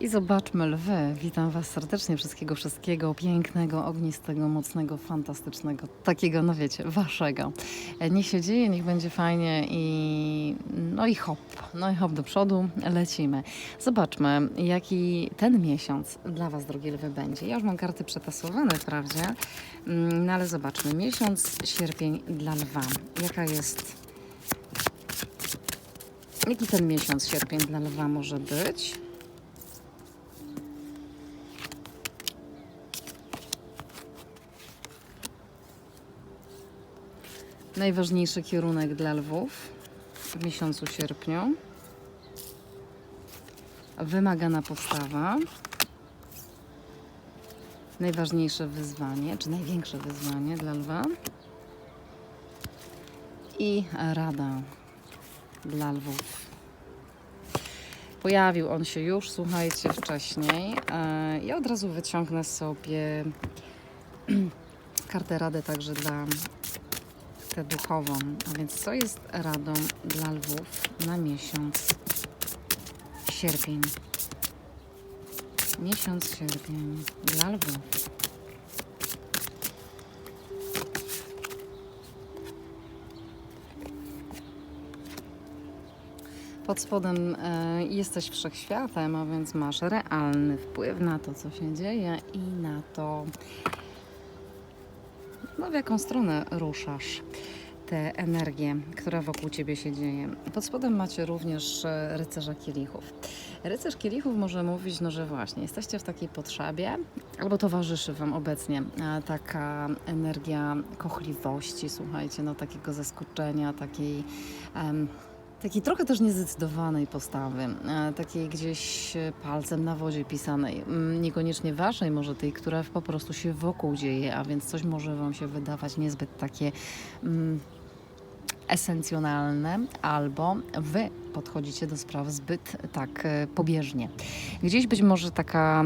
I zobaczmy lwy. Witam Was serdecznie. Wszystkiego, wszystkiego pięknego, ognistego, mocnego, fantastycznego. Takiego, no wiecie, Waszego. E, Niech się dzieje, niech będzie fajnie i no i hop. No i hop do przodu, lecimy. Zobaczmy, jaki ten miesiąc dla Was, drogie lwy, będzie. Ja już mam karty przetasowane wprawdzie, Mm, no ale zobaczmy. Miesiąc sierpień dla lwa. Jaka jest... Jaki ten miesiąc sierpień dla lwa może być? Najważniejszy kierunek dla lwów w miesiącu sierpniu. Wymagana postawa. Najważniejsze wyzwanie, czy największe wyzwanie dla lwa. I rada dla lwów. Pojawił on się już, słuchajcie, wcześniej. E, Ja od razu wyciągnę sobie kartę radę także dla duchową. A więc co jest radą dla lwów na miesiąc sierpień? Miesiąc sierpień dla lwów. Pod spodem e, jesteś wszechświatem, a więc masz realny wpływ na to, co się dzieje i na to, no, w jaką stronę ruszasz tę energię, która wokół ciebie się dzieje. Pod spodem macie również e, rycerza kielichów. Rycerz kielichów może mówić, no że właśnie jesteście w takiej potrzebie, albo towarzyszy Wam obecnie e, taka energia kochliwości, słuchajcie, no takiego zaskoczenia, takiej. em, Takiej trochę też niezdecydowanej postawy, e, takiej gdzieś e, palcem na wodzie pisanej. Niekoniecznie waszej, może tej, która po prostu się wokół dzieje, a więc coś może wam się wydawać niezbyt takie mm, esencjonalne, albo wy podchodzicie do spraw zbyt tak e, pobieżnie. Gdzieś być może taka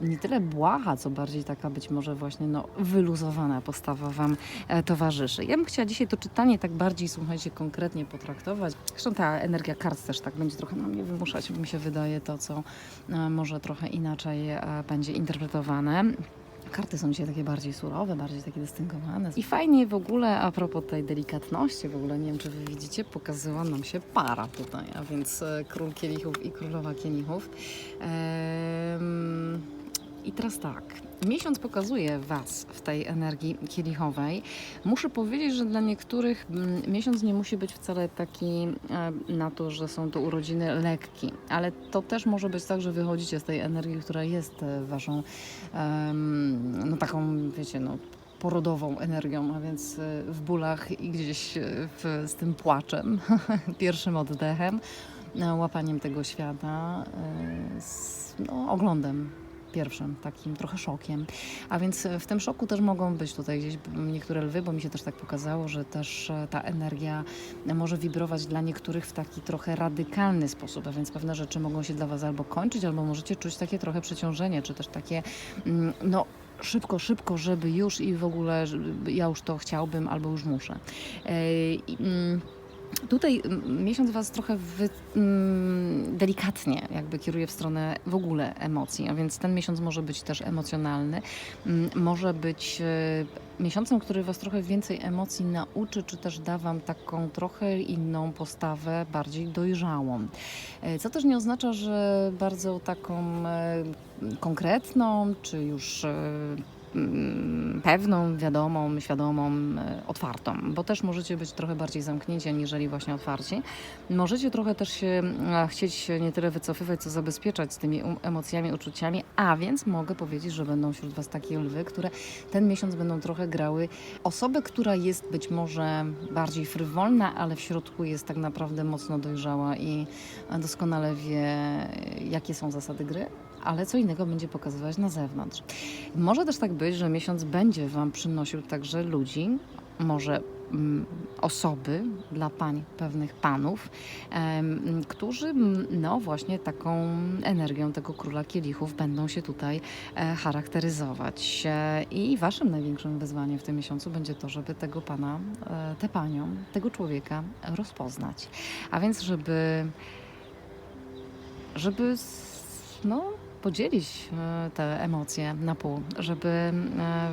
nie tyle błaha, co bardziej taka być może właśnie no, wyluzowana postawa Wam e, towarzyszy. Ja bym chciała dzisiaj to czytanie tak bardziej, słuchajcie, konkretnie potraktować. Zresztą ta energia kart też tak będzie trochę na mnie wymuszać, mi się wydaje to, co e, może trochę inaczej będzie interpretowane. Karty są dzisiaj takie bardziej surowe, bardziej takie dystyngowane. I fajnie w ogóle, a propos tej delikatności, w ogóle nie wiem, czy wy widzicie, pokazała nam się para tutaj, a więc e, król kielichów i królowa kielichów. Ehm, I teraz tak, miesiąc pokazuje Was w tej energii kielichowej. Muszę powiedzieć, że dla niektórych mm, miesiąc nie musi być wcale taki e, na to, że są to urodziny lekki, ale to też może być tak, że wychodzicie z tej energii, która jest e, Waszą no taką, wiecie, no porodową energią, a więc e, w bólach i gdzieś w, z tym płaczem, pierwszym oddechem, łapaniem tego świata, z no, oglądem pierwszym, takim trochę szokiem. A więc w tym szoku też mogą być tutaj gdzieś niektóre lwy, bo mi się też tak pokazało, że też e, ta energia może wibrować dla niektórych w taki trochę radykalny sposób, a więc pewne rzeczy mogą się dla Was albo kończyć, albo możecie czuć takie trochę przeciążenie, czy też takie, mm, no szybko, szybko, żeby już i w ogóle ja już to chciałbym, albo już muszę. E, i, mm, Tutaj miesiąc Was trochę wy, mm, delikatnie jakby kieruje w stronę w ogóle emocji, a więc ten miesiąc może być też emocjonalny, mm, może być e, miesiącem, który Was trochę więcej emocji nauczy, czy też da Wam taką trochę inną postawę, bardziej dojrzałą. E, Co też nie oznacza, że bardzo taką e, konkretną, czy już pewną, wiadomą, świadomą, e, otwartą, bo też możecie być trochę bardziej zamknięci, aniżeli właśnie otwarci. Możecie trochę też się e, chcieć nie tyle wycofywać, co zabezpieczać z tymi um- emocjami, uczuciami, a więc mogę powiedzieć, że będą wśród Was takie lwy, które ten miesiąc będą trochę grały osobę, która jest być może bardziej frywolna, ale w środku jest tak naprawdę mocno dojrzała i doskonale wie, jakie są zasady gry, ale co innego będzie pokazywać na zewnątrz. Może też tak być, że miesiąc będzie Wam przynosił także ludzi, może mm, osoby dla pań, pewnych panów, którzy no właśnie taką energią tego króla kielichów będą się tutaj e, charakteryzować. E, I Waszym największym wyzwaniem w tym miesiącu będzie to, żeby tego pana, e, tę panią, tego człowieka rozpoznać. A więc, żeby żeby no, podzielić e, te emocje na pół, żeby e,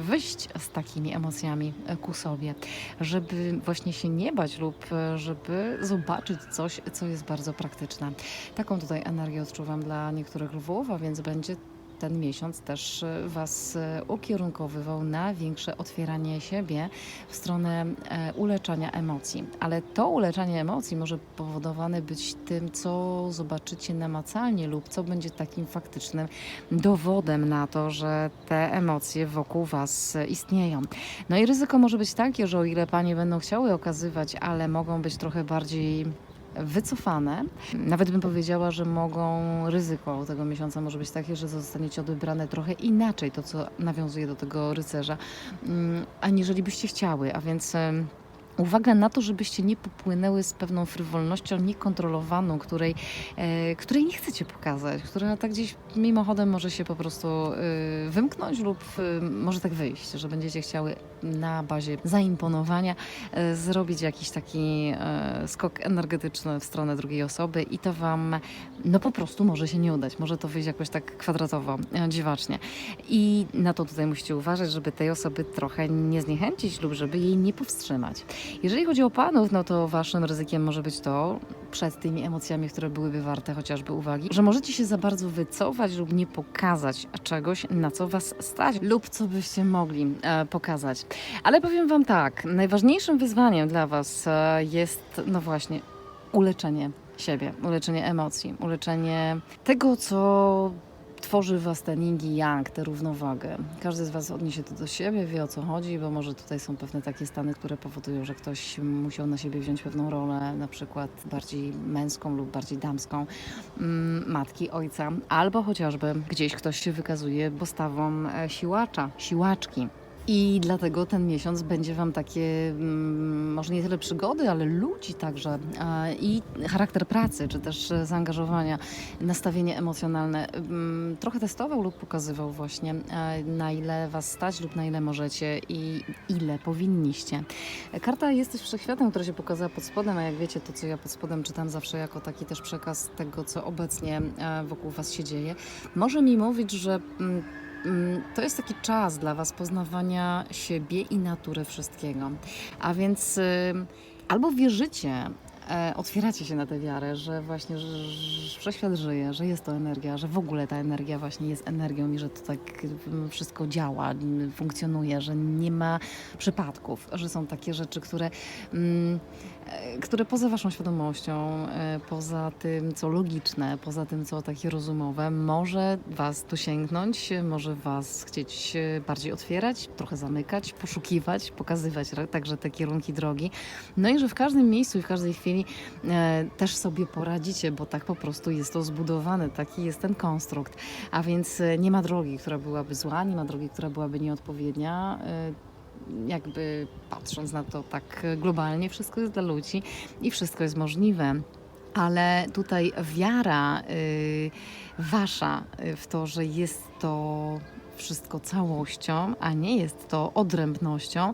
wyjść z takimi emocjami ku sobie, żeby właśnie się nie bać lub e, żeby zobaczyć coś, co jest bardzo praktyczne. Taką tutaj energię odczuwam dla niektórych lwów, a więc będzie ten miesiąc też e, Was e, ukierunkowywał na większe otwieranie siebie w stronę e, uleczania emocji. Ale to uleczanie emocji może powodowane być tym, co zobaczycie namacalnie lub co będzie takim faktycznym dowodem na to, że te emocje wokół Was istnieją. No i ryzyko może być takie, że o ile Panie będą chciały okazywać, ale mogą być trochę bardziej wycofane. Nawet bym powiedziała, że mogą ryzyko tego miesiąca może być takie, że zostaniecie odebrane trochę inaczej, to co nawiązuje do tego rycerza, mm, aniżeli byście chciały, a więc. Uwaga na to, żebyście nie popłynęły z pewną frywolnością niekontrolowaną, której, e, której nie chcecie pokazać, która tak gdzieś mimochodem może się po prostu e, wymknąć lub e, może tak wyjść, że będziecie chciały na bazie zaimponowania e, zrobić jakiś taki e, skok energetyczny w stronę drugiej osoby i to Wam no po prostu może się nie udać. Może to wyjść jakoś tak kwadratowo, e, dziwacznie. I na to tutaj musicie uważać, żeby tej osoby trochę nie zniechęcić lub żeby jej nie powstrzymać. Jeżeli chodzi o panów, no to waszym ryzykiem może być to, przed tymi emocjami, które byłyby warte chociażby uwagi, że możecie się za bardzo wycofać lub nie pokazać czegoś, na co was stać lub co byście mogli e, pokazać. Ale powiem wam tak, najważniejszym wyzwaniem dla was e, jest, no właśnie, uleczenie siebie, uleczenie emocji, uleczenie tego, co tworzy was ten yin i yang, tę równowagę. Każdy z was odniesie to do siebie, wie o co chodzi, bo może tutaj są pewne takie stany, które powodują, że ktoś musiał na siebie wziąć pewną rolę, na przykład bardziej męską lub bardziej damską, mm, matki, ojca, albo chociażby gdzieś ktoś się wykazuje postawą e, siłacza, siłaczki. I dlatego ten miesiąc będzie Wam takie, mm, może nie tyle przygody, ale ludzi także i charakter pracy, czy też zaangażowania, nastawienie emocjonalne mm, trochę testował lub pokazywał właśnie, na ile Was stać lub na ile możecie i ile powinniście. Karta Jesteś Wszechświatem, która się pokazała pod spodem, a jak wiecie, to co ja pod spodem czytam zawsze jako taki też przekaz tego, co obecnie wokół Was się dzieje, może mi mówić, że Mm, To jest taki czas dla Was poznawania siebie i natury wszystkiego. A więc albo wierzycie, otwieracie się na tę wiarę, że właśnie że, że żyje, że jest to energia, że w ogóle ta energia właśnie jest energią i że to tak mm, wszystko działa, funkcjonuje, że nie ma przypadków, że są takie rzeczy, które. Mm, e, które poza waszą świadomością, e, poza tym, co logiczne, poza tym, co takie rozumowe, może was tu sięgnąć, może was chcieć e, bardziej otwierać, trochę zamykać, poszukiwać, pokazywać także te kierunki drogi. No i że w każdym miejscu i w każdej chwili e, też sobie poradzicie, bo tak po prostu jest to zbudowane, taki jest ten konstrukt. A więc e, nie ma drogi, która byłaby zła, nie ma drogi, która byłaby nieodpowiednia. E, jakby patrząc na to tak globalnie, wszystko jest dla ludzi i wszystko jest możliwe. Ale tutaj wiara y, wasza y, w to, że jest to wszystko całością, a nie jest to odrębnością,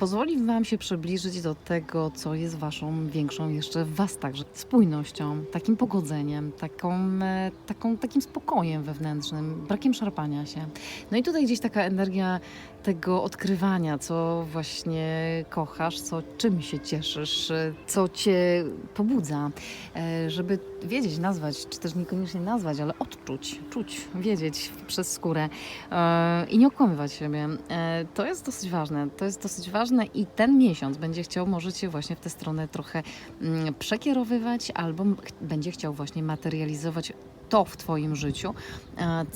pozwoli Wam się przybliżyć do tego, co jest Waszą większą jeszcze w Was także spójnością, takim pogodzeniem, taką, e, taką, takim spokojem wewnętrznym, brakiem szarpania się. No i tutaj gdzieś taka energia tego odkrywania, co właśnie kochasz, co czym się cieszysz, co Cię pobudza, e, żeby wiedzieć, nazwać, czy też niekoniecznie nazwać, ale odczuć, czuć, wiedzieć przez skórę e, i nie okłamywać siebie. E, To jest dosyć ważne. To jest dosyć ważne i ten miesiąc będzie chciał, możecie właśnie w tę stronę trochę mm, przekierowywać albo będzie chciał właśnie materializować to w Twoim życiu,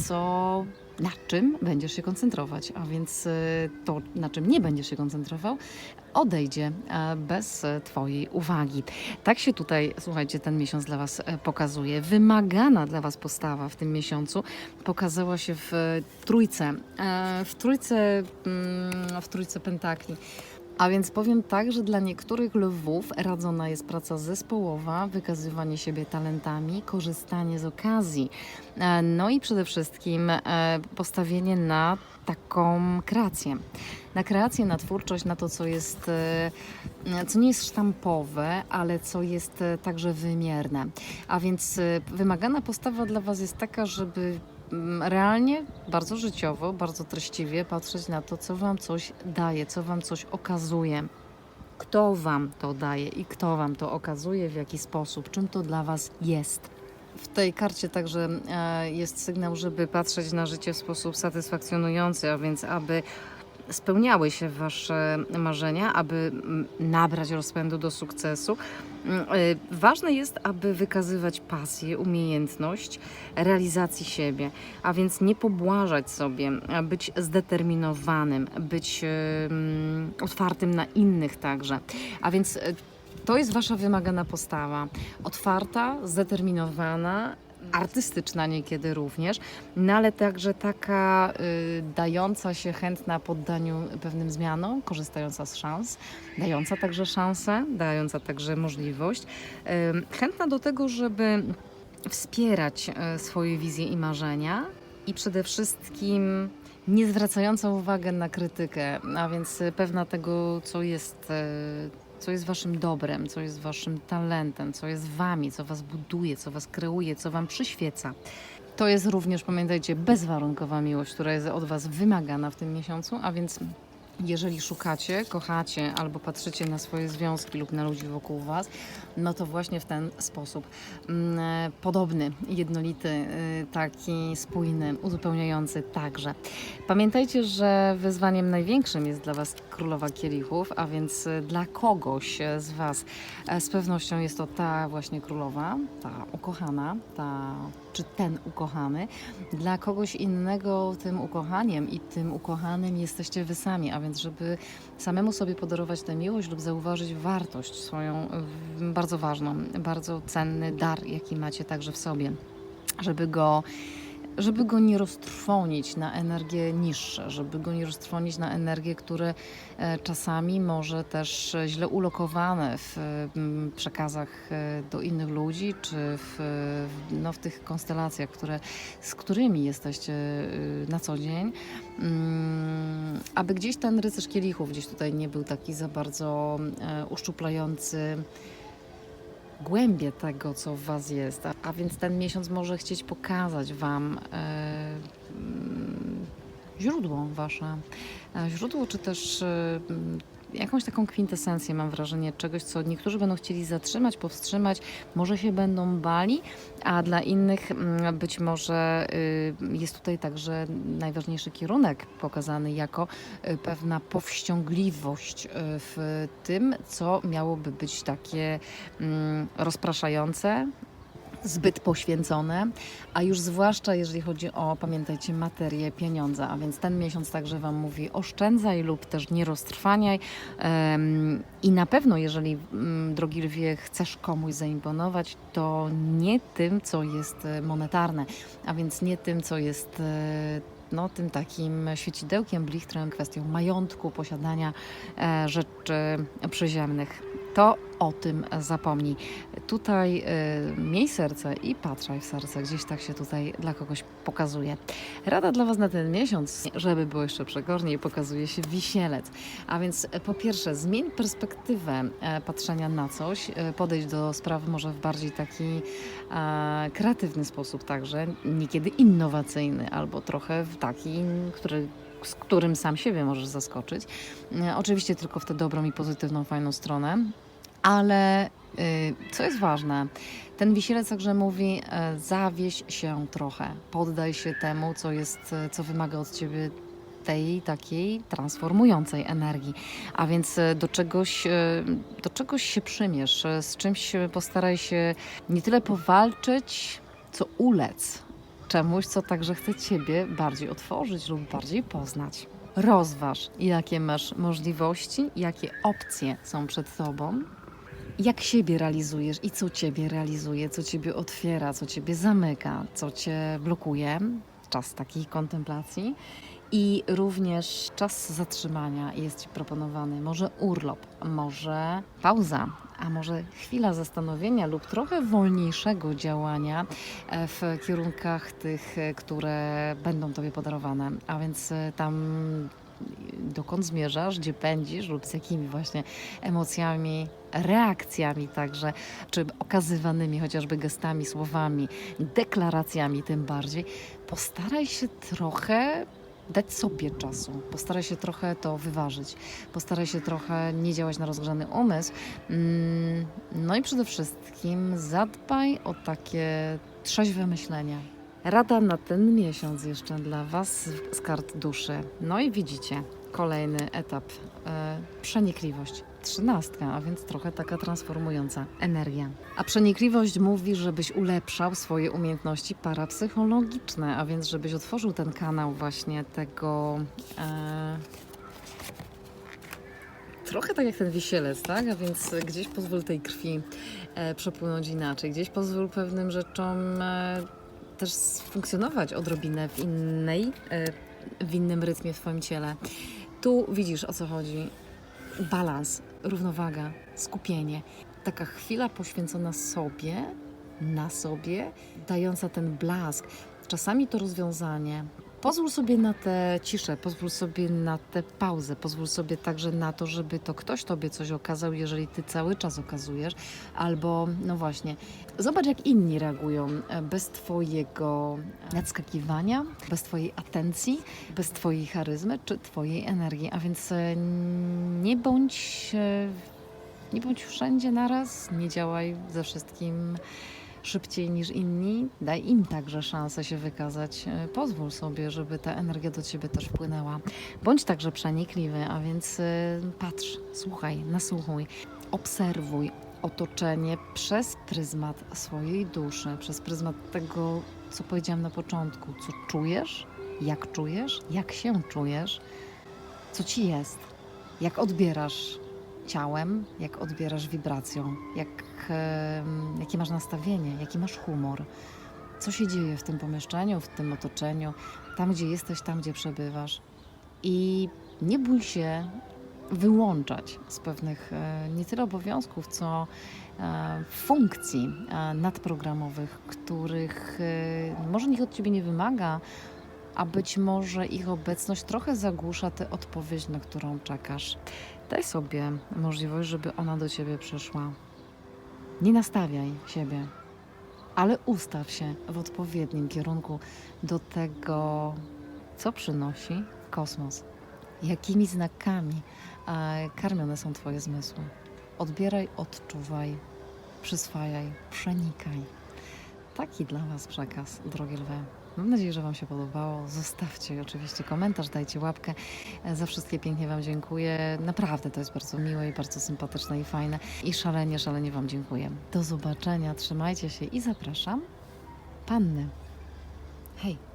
co na czym będziesz się koncentrować, a więc e, to, na czym nie będziesz się koncentrował, odejdzie e, bez Twojej uwagi. Tak się tutaj, słuchajcie, ten miesiąc dla Was e, pokazuje. Wymagana dla Was postawa w tym miesiącu pokazała się w trójce. E, W trójce, mm, w trójce pentakli. A więc powiem tak, że dla niektórych lwów radzona jest praca zespołowa, wykazywanie siebie talentami, korzystanie z okazji. E, No i przede wszystkim e, postawienie na taką kreację. Na kreację, na twórczość, na to, co jest, e, co nie jest sztampowe, ale co jest także wymierne. A więc wymagana postawa dla Was jest taka, żeby realnie, bardzo życiowo, bardzo treściwie patrzeć na to, co Wam coś daje, co Wam coś okazuje. Kto Wam to daje i kto Wam to okazuje, w jaki sposób, czym to dla Was jest. W tej karcie także e, jest sygnał, żeby patrzeć na życie w sposób satysfakcjonujący, a więc aby spełniały się Wasze marzenia, aby mm, nabrać rozpędu do sukcesu. Mm, e, Ważne jest, aby wykazywać pasję, umiejętność realizacji siebie, a więc nie pobłażać sobie, być zdeterminowanym, być em, otwartym na innych także. A więc e, to jest Wasza wymagana postawa. Otwarta, zdeterminowana, artystyczna niekiedy również, no ale także taka y, dająca się chętna poddaniu pewnym zmianom, korzystająca z szans, dająca także szansę, dająca także możliwość, y, chętna do tego, żeby wspierać y, swoje wizje i marzenia i przede wszystkim nie zwracająca uwagę na krytykę, a więc y, pewna tego, co jest y, co jest waszym dobrem, co jest waszym talentem, co jest wami, co was buduje, co was kreuje, co wam przyświeca. To jest również, pamiętajcie, bezwarunkowa miłość, która jest od was wymagana w tym miesiącu, a więc jeżeli szukacie, kochacie albo patrzycie na swoje związki lub na ludzi wokół was, no to właśnie w ten sposób mm, podobny, jednolity, y, taki spójny, uzupełniający także. Pamiętajcie, że wyzwaniem największym jest dla Was Królowa Kielichów, a więc y, dla kogoś z Was e, z pewnością jest to ta właśnie Królowa, ta ukochana, ta czy ten ukochany. Dla kogoś innego tym ukochaniem i tym ukochanym jesteście Wy sami, a więc żeby samemu sobie podarować tę miłość lub zauważyć wartość swoją w- bardzo ważną, bardzo cenny dar, jaki macie także w sobie, żeby go żeby go nie roztrwonić na energie niższe, żeby go nie roztrwonić na energie, które e, czasami może też źle ulokowane w przekazach e, do innych ludzi, czy w, no, w tych konstelacjach, które, z którymi jesteście e, na co dzień, Mm, aby gdzieś ten rycerz kielichów gdzieś tutaj nie był taki za bardzo uszczuplający głębie tego, co w Was jest. A, a więc ten miesiąc może chcieć pokazać Wam e, mm, źródło Wasze. E, źródło, czy też e, jakąś taką kwintesencję, mam wrażenie, czegoś, co niektórzy będą chcieli zatrzymać, powstrzymać, może się będą bali, a dla innych mm, być może y, jest tutaj także najważniejszy kierunek pokazany jako y, pewna powściągliwość y, w tym, co miałoby być takie mm, rozpraszające, zbyt poświęcone, a już zwłaszcza jeżeli chodzi o, pamiętajcie, materię, pieniądze, a więc ten miesiąc także Wam mówi oszczędzaj lub też nie roztrwaniaj i na pewno jeżeli, mm, drogi lwie, chcesz komuś zaimponować, to nie tym, co jest e, monetarne, a więc nie tym, co jest e, no, tym takim świecidełkiem, blichtrem, kwestią majątku, posiadania e, rzeczy przyziemnych. O tym zapomnij. Tutaj y, miej serce i patrzaj w serce, gdzieś tak się tutaj dla kogoś pokazuje. Rada dla Was na ten miesiąc, żeby było jeszcze przegorniej, pokazuje się wisielec. A więc e, po pierwsze, zmień perspektywę e, patrzenia na coś, e, podejdź do sprawy może w bardziej taki e, kreatywny sposób także, niekiedy innowacyjny albo trochę w taki, który z którym sam siebie możesz zaskoczyć. Oczywiście tylko w tę dobrą i pozytywną, fajną stronę, ale y, co jest ważne, ten wisielec także mówi, e, zawieś się trochę, poddaj się temu, co jest, e, co wymaga od ciebie tej takiej transformującej energii. A więc e, do czegoś, do czegoś się przymierz, e, z czymś postaraj się nie tyle powalczyć, co ulec czemuś, co także chce ciebie bardziej otworzyć lub bardziej poznać. Rozważ, jakie masz możliwości, jakie opcje są przed tobą, jak siebie realizujesz i co ciebie realizuje, co ciebie otwiera, co ciebie zamyka, co cię blokuje. Czas takiej kontemplacji. I również czas zatrzymania jest Ci proponowany. Może urlop, może pauza, a może chwila zastanowienia lub trochę wolniejszego działania e, w kierunkach tych, e, które będą Tobie podarowane. A więc e, tam dokąd zmierzasz, gdzie pędzisz lub z jakimi właśnie emocjami, reakcjami także, czy okazywanymi chociażby gestami, słowami, deklaracjami tym bardziej, postaraj się trochę dać sobie czasu, postaraj się trochę to wyważyć, postaraj się trochę nie działać na rozgrzany umysł. Mm, No i przede wszystkim zadbaj o takie trzeźwe myślenie. Rada na ten miesiąc jeszcze dla Was z kart duszy. No i widzicie, kolejny etap, e, przenikliwość. Trzynastka, a więc trochę taka transformująca energia. A przenikliwość mówi, żebyś ulepszał swoje umiejętności parapsychologiczne, a więc żebyś otworzył ten kanał właśnie tego... E, Trochę tak jak ten wisielec, tak? A więc gdzieś pozwól tej krwi e, przepłynąć inaczej, gdzieś pozwól pewnym rzeczom e, też funkcjonować odrobinę w innej, e, w innym rytmie w Twoim ciele. Tu widzisz o co chodzi. Balans, równowaga, skupienie. Taka chwila poświęcona sobie, na sobie, dająca ten blask. Czasami to rozwiązanie. Pozwól sobie na tę ciszę, pozwól sobie na tę pauzę, pozwól sobie także na to, żeby to ktoś tobie coś okazał, jeżeli ty cały czas okazujesz, albo no właśnie, zobacz jak inni reagują e, bez twojego nadskakiwania, bez twojej atencji, bez twojej charyzmy czy twojej energii, a więc e, nie bądź e, nie bądź wszędzie naraz, nie działaj ze wszystkim szybciej niż inni, daj im także szansę się wykazać. E, Pozwól sobie, żeby ta energia do ciebie też wpłynęła. Bądź także przenikliwy, a więc e, patrz, słuchaj, nasłuchuj, obserwuj otoczenie przez pryzmat swojej duszy, przez pryzmat tego, co powiedziałam na początku, co czujesz, jak czujesz, jak się czujesz, co ci jest, jak odbierasz ciałem, jak odbierasz wibracją, jak, jakie masz nastawienie, jaki masz humor, co się dzieje w tym pomieszczeniu, w tym otoczeniu, tam gdzie jesteś, tam gdzie przebywasz. I nie bój się wyłączać z pewnych e, nie tyle obowiązków, co e, funkcji e, nadprogramowych, których może nikt od ciebie nie wymaga, a być może ich obecność trochę zagłusza tę odpowiedź, na którą czekasz. Daj sobie możliwość, żeby ona do ciebie przyszła. Nie nastawiaj siebie, ale ustaw się w odpowiednim kierunku do tego, co przynosi kosmos. Jakimi znakami e, karmione są Twoje zmysły. Odbieraj, odczuwaj, przyswajaj, przenikaj. Taki dla Was przekaz, drogie lwy. Mam nadzieję, że Wam się podobało. Zostawcie oczywiście komentarz, dajcie łapkę. Za wszystkie pięknie Wam dziękuję. Naprawdę to jest bardzo miłe i bardzo sympatyczne i fajne. I szalenie, szalenie Wam dziękuję. Do zobaczenia, trzymajcie się i zapraszam. Panny. Hej!